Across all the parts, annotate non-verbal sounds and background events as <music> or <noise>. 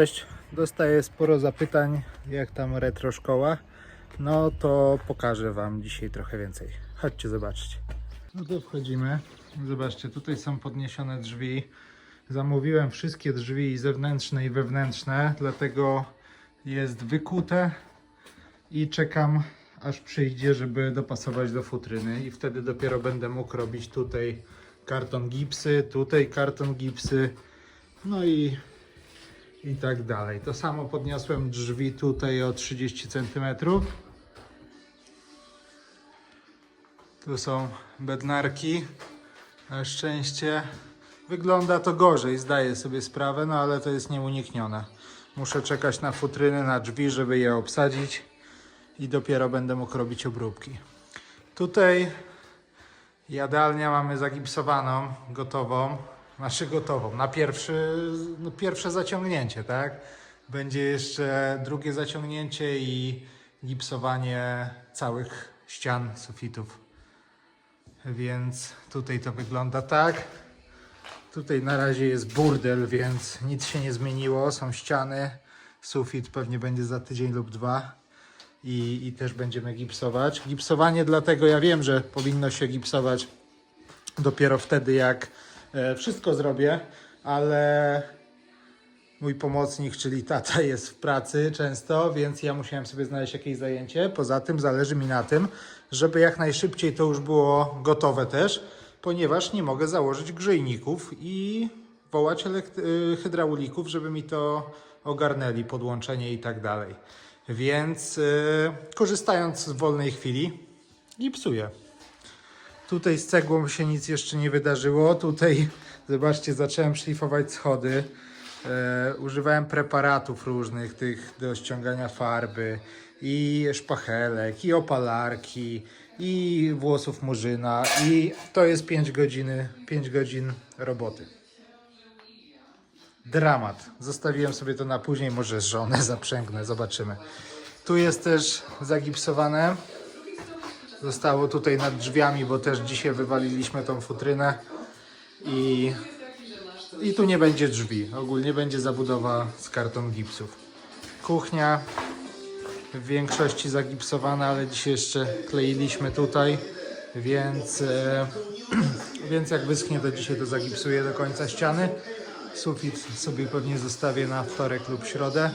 Cześć, dostaję sporo zapytań, jak tam retro szkoła. No to pokażę Wam dzisiaj trochę więcej. Chodźcie zobaczyć. No to wchodzimy. Zobaczcie, tutaj są podniesione drzwi. Zamówiłem wszystkie drzwi zewnętrzne i wewnętrzne, dlatego jest wykute i czekam aż przyjdzie, żeby dopasować do futryny i wtedy dopiero będę mógł robić tutaj karton gipsy, tutaj karton gipsy, no i i tak dalej. To samo podniosłem drzwi tutaj o 30 cm. Tu są bednarki. Na szczęście wygląda to gorzej, zdaję sobie sprawę, no ale to jest nieuniknione. Muszę czekać na futryny, na drzwi, żeby je obsadzić i dopiero będę mógł robić obróbki. Tutaj jadalnia mamy zagipsowaną, gotową. Znaczy na pierwszy, no pierwsze zaciągnięcie, tak? Będzie jeszcze drugie zaciągnięcie i gipsowanie całych ścian, sufitów. Więc tutaj to wygląda tak. Tutaj na razie jest burdel, więc nic się nie zmieniło. Są ściany, sufit pewnie będzie za tydzień lub dwa i, i też będziemy gipsować. Gipsowanie dlatego ja wiem, że powinno się gipsować dopiero wtedy, jak wszystko zrobię, ale mój pomocnik, czyli tata, <laughs> jest w pracy często, więc ja musiałem sobie znaleźć jakieś zajęcie. Poza tym zależy mi na tym, żeby jak najszybciej to już było gotowe też, ponieważ nie mogę założyć grzejników i wołać y, hydraulików, żeby mi to ogarnęli, podłączenie i tak dalej. Więc y, korzystając z wolnej chwili, gipsuję. Tutaj z cegłą się nic jeszcze nie wydarzyło. Tutaj, zobaczcie, zacząłem szlifować schody. E, używałem preparatów różnych, tych do ściągania farby, i szpachelek, i opalarki, i włosów murzyna. I to jest 5 godziny, 5 godzin roboty. Dramat. Zostawiłem sobie to na później, może żonę zaprzęgnę, zobaczymy. Tu jest też zagipsowane. Zostało tutaj nad drzwiami, bo też dzisiaj wywaliliśmy tą futrynę i, i tu nie będzie drzwi. Ogólnie będzie zabudowa z karton gipsów. Kuchnia w większości zagipsowana, ale dzisiaj jeszcze kleiliśmy tutaj, więc, e, <clears throat> więc jak wyschnie to dzisiaj to zagipsuję do końca ściany. Sufit sobie pewnie zostawię na wtorek lub środę.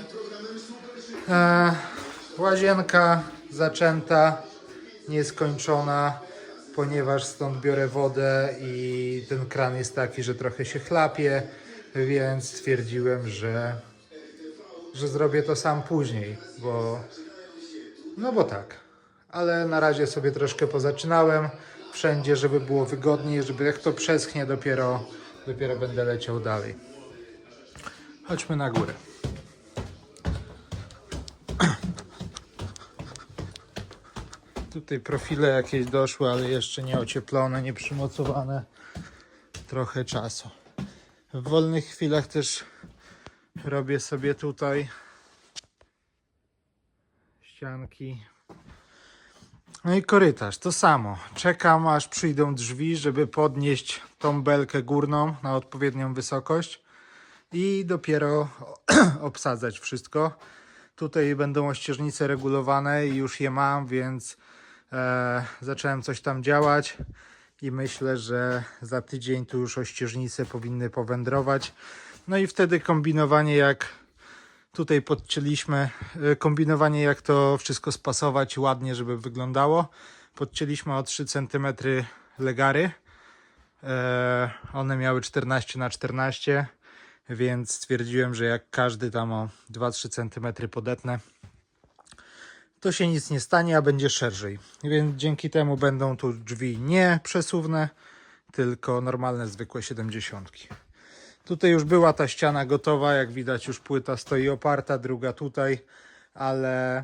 E, łazienka zaczęta, nieskończona, ponieważ stąd biorę wodę i ten kran jest taki, że trochę się chlapie, więc stwierdziłem, że, że zrobię to sam później, bo no bo tak. Ale na razie sobie troszkę pozaczynałem wszędzie, żeby było wygodniej, żeby jak to przeschnie dopiero, dopiero będę leciał dalej. Chodźmy na górę. Tutaj profile jakieś doszły, ale jeszcze nie ocieplone, nie przymocowane. Trochę czasu. W wolnych chwilach też robię sobie tutaj ścianki. No i korytarz, to samo. Czekam aż przyjdą drzwi, żeby podnieść tą belkę górną na odpowiednią wysokość i dopiero <clears throat> obsadzać wszystko. Tutaj będą ościeżnice regulowane i już je mam, więc e, zacząłem coś tam działać i myślę, że za tydzień tu już ościeżnice powinny powędrować. No i wtedy kombinowanie jak tutaj podcięliśmy, e, kombinowanie jak to wszystko spasować ładnie, żeby wyglądało. Podcięliśmy o 3 cm legary. E, one miały 14 na 14 więc stwierdziłem, że jak każdy tam o 2-3 cm podetnę, to się nic nie stanie, a będzie szerzej. Więc dzięki temu będą tu drzwi nie przesuwne, tylko normalne, zwykłe 70. Tutaj już była ta ściana gotowa, jak widać już płyta stoi oparta, druga tutaj, ale,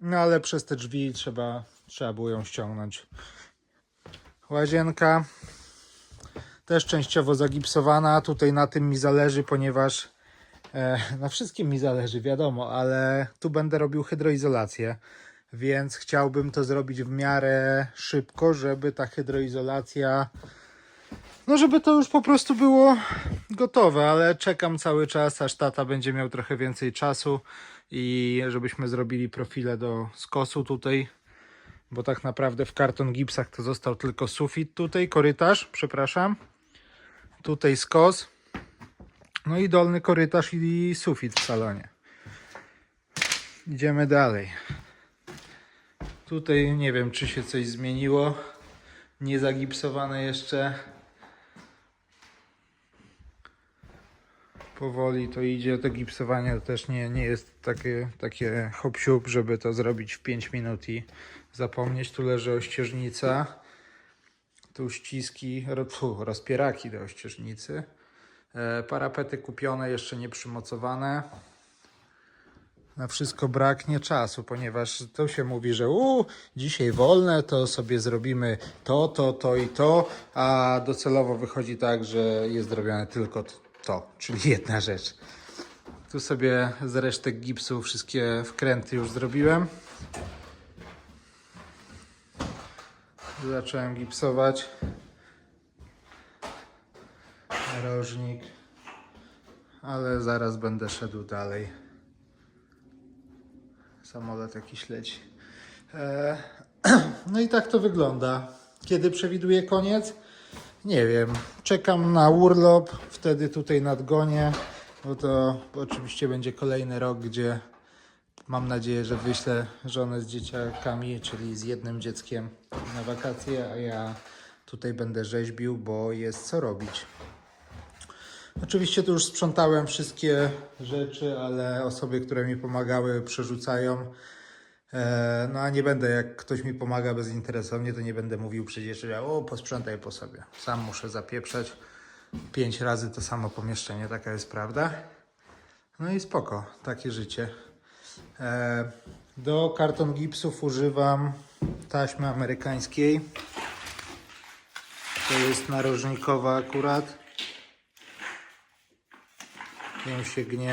no ale przez te drzwi trzeba, trzeba było ją ściągnąć. Łazienka też częściowo zagipsowana. Tutaj na tym mi zależy, ponieważ na wszystkim mi zależy, wiadomo, ale tu będę robił hydroizolację, więc chciałbym to zrobić w miarę szybko, żeby ta hydroizolacja No, żeby to już po prostu było gotowe, ale czekam cały czas, aż tata będzie miał trochę więcej czasu i żebyśmy zrobili profile do skosu tutaj, bo tak naprawdę w karton gipsach to został tylko sufit tutaj, korytarz, przepraszam. Tutaj skos. No i dolny korytarz i sufit w salonie. Idziemy dalej. Tutaj nie wiem, czy się coś zmieniło. Nie zagipsowane jeszcze. Powoli to idzie. To gipsowanie to też nie, nie jest takie, takie hop żeby to zrobić w 5 minut i zapomnieć. Tu leży ościeżnica. Tu ściski, fu, rozpieraki do ościeżnicy. E, parapety kupione, jeszcze nie przymocowane. Na wszystko braknie czasu, ponieważ to się mówi, że u, dzisiaj wolne, to sobie zrobimy to, to, to i to, a docelowo wychodzi tak, że jest zrobione tylko to, czyli jedna rzecz. Tu sobie z resztek gipsu wszystkie wkręty już zrobiłem. Zacząłem gipsować. Narożnik. Ale zaraz będę szedł dalej. Samolot jakiś leci. E, <clears throat> no i tak to wygląda. Kiedy przewiduję koniec? Nie wiem. Czekam na urlop, wtedy tutaj nadgonię, bo to oczywiście będzie kolejny rok, gdzie mam nadzieję, że wyślę żonę z dzieciakami, czyli z jednym dzieckiem na wakacje, a ja tutaj będę rzeźbił, bo jest co robić. Oczywiście tu już sprzątałem wszystkie rzeczy, ale osoby, które mi pomagały, przerzucają. E, no a nie będę, jak ktoś mi pomaga bezinteresownie, to nie będę mówił przecież, że o, posprzątaj po sobie. Sam muszę zapieprzać pięć razy to samo pomieszczenie, taka jest prawda. No i spoko, takie życie. E, do karton gipsów używam taśmy amerykańskiej. To jest narożnikowa akurat. Ją się gnie.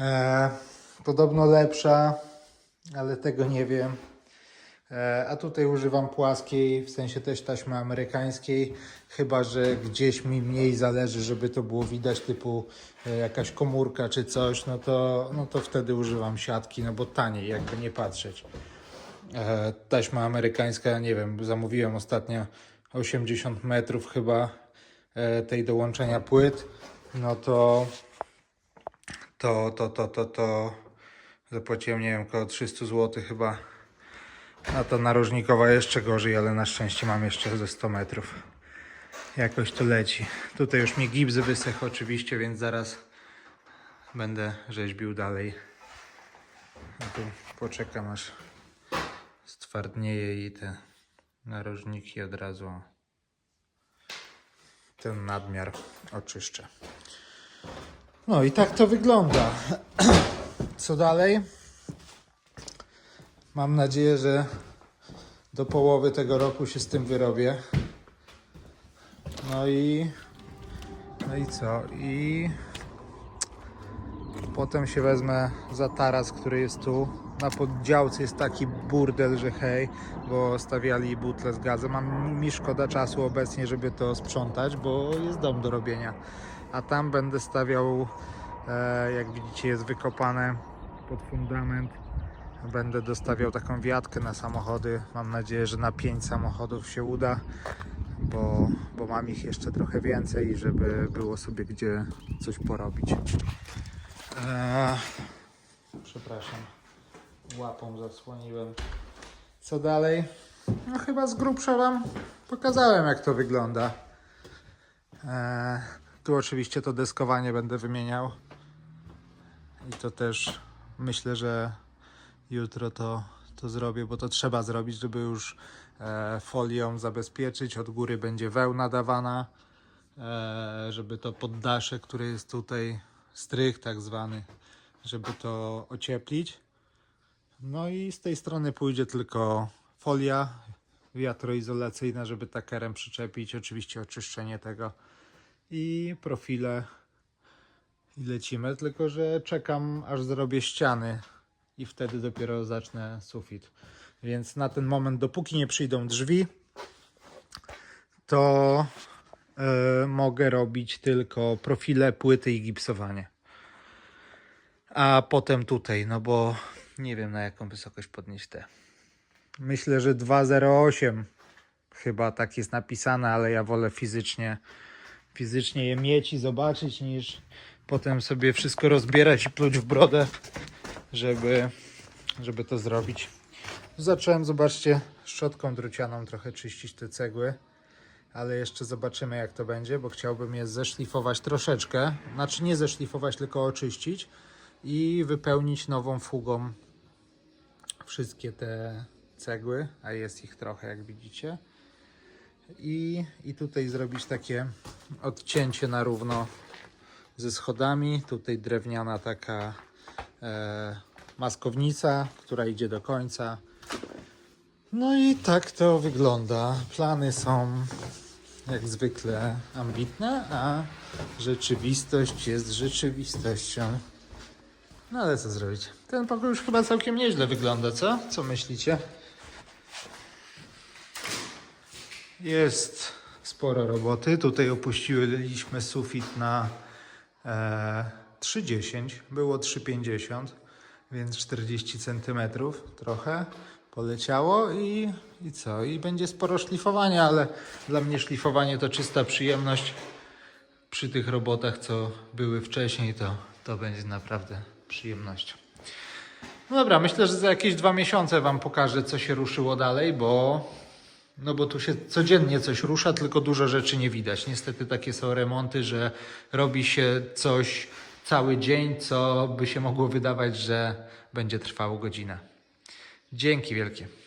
E, podobno lepsza, ale tego nie wiem. E, a tutaj używam płaskiej, w sensie też taśmy amerykańskiej, chyba że gdzieś mi mniej zależy, żeby to było widać, typu e, jakaś komórka czy coś, no to, no to wtedy używam siatki, no bo taniej, jakby nie patrzeć. E, taśma amerykańska, nie wiem, zamówiłem ostatnio 80 metrów chyba e, tej do łączenia płyt, no to to, to, to, to, to zapłaciłem, nie wiem, około 300 zł chyba. A to narożnikowa jeszcze gorzej, ale na szczęście mam jeszcze ze 100 metrów. Jakoś to leci. Tutaj już mi gips wysechł oczywiście, więc zaraz będę rzeźbił dalej. A tu poczekam aż stwardnieje i te narożniki od razu ten nadmiar oczyszczę. No i tak to wygląda. <clears throat> Co dalej? Mam nadzieję, że do połowy tego roku się z tym wyrobię. No i. No i co? I potem się wezmę za taras, który jest tu. Na poddziałce jest taki burdel, że hej, bo stawiali butle z gazem. Mam mi szkoda czasu obecnie, żeby to sprzątać, bo jest dom do robienia. A tam będę stawiał, e, jak widzicie, jest wykopane pod fundament. Będę dostawiał taką wiatkę na samochody. Mam nadzieję, że na 5 samochodów się uda, bo, bo mam ich jeszcze trochę więcej, żeby było sobie gdzie coś porobić. Eee, przepraszam, łapą zasłoniłem. Co dalej? No chyba z grubsza Wam pokazałem jak to wygląda. Eee, tu oczywiście to deskowanie będę wymieniał. I to też myślę, że jutro to, to zrobię, bo to trzeba zrobić, żeby już e, folią zabezpieczyć. Od góry będzie wełna dawana, żeby to poddasze, które jest tutaj, strych tak zwany, żeby to ocieplić. No i z tej strony pójdzie tylko folia wiatroizolacyjna, żeby takerem przyczepić. Oczywiście oczyszczenie tego i profile i lecimy, tylko że czekam aż zrobię ściany i wtedy dopiero zacznę sufit. Więc na ten moment, dopóki nie przyjdą drzwi, to mogę robić tylko profile, płyty i gipsowanie. A potem tutaj, no bo nie wiem na jaką wysokość podnieść te. Myślę, że 2,08 chyba tak jest napisane, ale ja wolę fizycznie, fizycznie je mieć i zobaczyć, niż potem sobie wszystko rozbierać i pluć w brodę, żeby, żeby to zrobić. Zacząłem, zobaczcie, szczotką drucianą trochę czyścić te cegły, ale jeszcze zobaczymy jak to będzie, bo chciałbym je zeszlifować troszeczkę, znaczy nie zeszlifować, tylko oczyścić i wypełnić nową fugą wszystkie te cegły, a jest ich trochę jak widzicie. I, I tutaj zrobić takie odcięcie na równo ze schodami. Tutaj drewniana taka e, maskownica, która idzie do końca. No i tak to wygląda. Plany są jak zwykle ambitne, a rzeczywistość jest rzeczywistością. No ale co zrobić? Ten pokój już chyba całkiem nieźle wygląda, co? Co myślicie? Jest sporo roboty. Tutaj opuściliśmy sufit na e, 3,10. Było 3,50, więc 40 cm trochę poleciało i, i co? I będzie sporo szlifowania, ale dla mnie szlifowanie to czysta przyjemność. Przy tych robotach, co były wcześniej, to, to będzie naprawdę przyjemnością. No dobra, myślę, że za jakieś dwa miesiące Wam pokażę, co się ruszyło dalej, bo no bo tu się codziennie coś rusza, tylko dużo rzeczy nie widać. Niestety takie są remonty, że robi się coś cały dzień, co by się mogło wydawać, że będzie trwało godzinę. Dzięki wielkie.